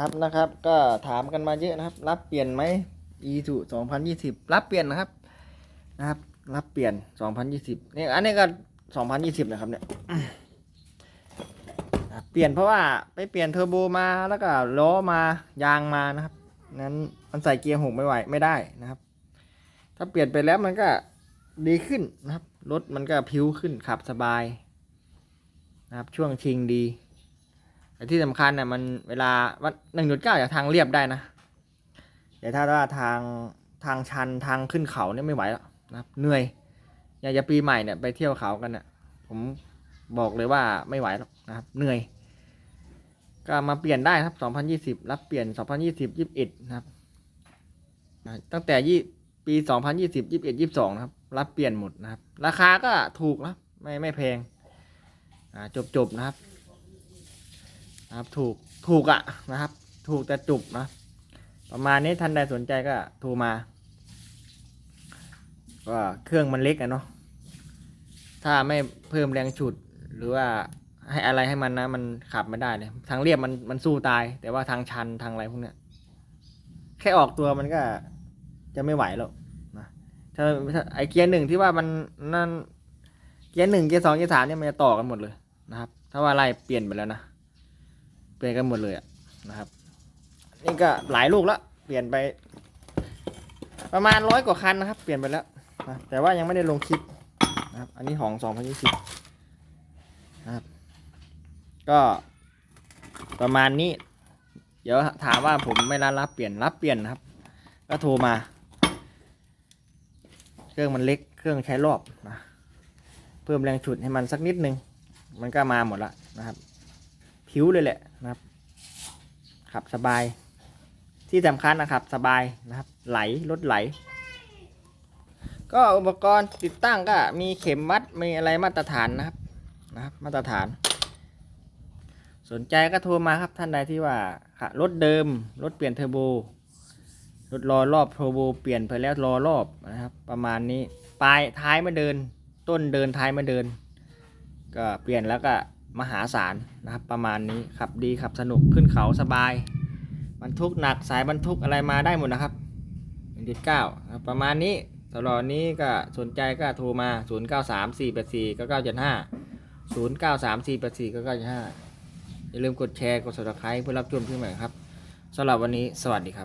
ครับนะครับ ก็ถามกันมาเยอะนะครับ รับเปลี่ยนไหม e 2 2020รับเปลี่ยนนะครับนะครับ รับเปลี่ยน2020เนี่ยอันนี้ก็2020นะครับเนี่ยเปลี่ยนเพราะว่าไปเปลี่ยนเทอร์โบมาแล้วก็ล้อมายางมานะครับนั้นมันใส่เกียร์หกไม่ไหวไม่ได้นะครับ ถ้าเปลี่ยนไปแล้วมันก็ดีขึ้นนะครับรถมันก็พิ้วขึ้นขับสบายนะครับช่วงชิงดี แต่ที่สำคัญเนี่ยมันเวลาวัดหนึ่งจุดเก้าจากทางเรียบได้นะแต่ถ้าว่าทางทางชันทางขึ้นเขาเนี่ยไม่ไหวแล้วนะเหนื่อย อยากจะปีใหม่เนี่ยไปเที่ยวเขากันเนี่ยผมบอกเลยว่าไม่ไหวหรอกนะครับ เหนื่อย ก็มาเปลี่ยนได้ครับ 2020 รับเปลี่ยน 2020 21 นะครับ ตั้งแต่ยี่ปี 2020 21 22 นะครับ รับเปลี่ยนหมดนะครับ ราคาก็ถูกนะไม่ไม่แพงจบจบนะครับ นะครับถูกถูกอะนะครับ ถูกแต่จุบนะ ประมาณนี้ท่านใดสนใจก็โทรมาก็เครื่องมันเล็กอะเนาะถ้าไม่เพิ่มแรงฉุดหรือว่าให้อะไรให้มันนะมันขับไม่ได้เลยทางเรียบมันมันสู้ตาย แต่ว่าทางชันทางอะไรพวกเนี้ยแค่ออกตัวมันก็จะไม่ไหวแล้วนะถ้าไอเกียร์หนึ่งที่ว่ามันนั่นเกียร์หนึ่งเกียร์สองเกียร์สามเนี่ยมันจะต่อกันหมดเลยนะครับ ถ้าว่าไล่เปลี่ยนไปแล้วนะ เปลี่ยนกันหมดเลยอะนะครับ นี่ก็หลายลูกแล้วเปลี่ยนไป ประมาณร้อยกว่าคันนะครับ เปลี่ยนไปแล้วนะแต่ว่ายังไม่ได้ลงคลิปนะครับ อันนี้ของ2020นะครับ ก็ประมาณนี้ เดี๋ยวถามว่าผมไม่รับรับเปลี่ยนรับเปลี่ยนนะครับ ก็โทรมา เครื่องมันเล็กเครื่องใช้รอบนะเพิ่มแรงฉุดให้มันสักนิดนึง มันก็มาหมดละนะครับ ผิวเลยแหละนะครับ ขับสบาย ที่สำคัญนะครับสบายนะครับ ไหลรถไหล ก็อุปกรณ์ติดตั้งก็มีเข็มวัดมีอะไรมาตรฐานนะครับนะครับ มาตรฐาน สนใจก็โทรมาครับท่านใดที่ว่า รถเดิม รถเปลี่ยนเทอร์โบรถรอรอบเทอร์โบเปลี่ยนไปแล้วรอรอบนะครับ ประมาณนี้ปลายท้ายมาเดิน ต้นเดินท้ายมาเดิน ก็เปลี่ยนแล้วก็ มหาศาลนะครับประมาณนี้ขับดีขับสนุกขึ้นเขาสบายบรรทุกหนักสายบรรทุกอะไรมาได้หมดนะครับ 1.9ครับประมาณนี้สำหรับนี้ก็สนใจก็โทรมา 0 9 3 4 8 4 9 9 7 5 0 9 3 4 8 4 9 9 7 5 อย่าลืมกดแชร์กด subscribe เพื่อรับชมที่ใหม่ครับสำหรับวันนี้สวัสดีครับ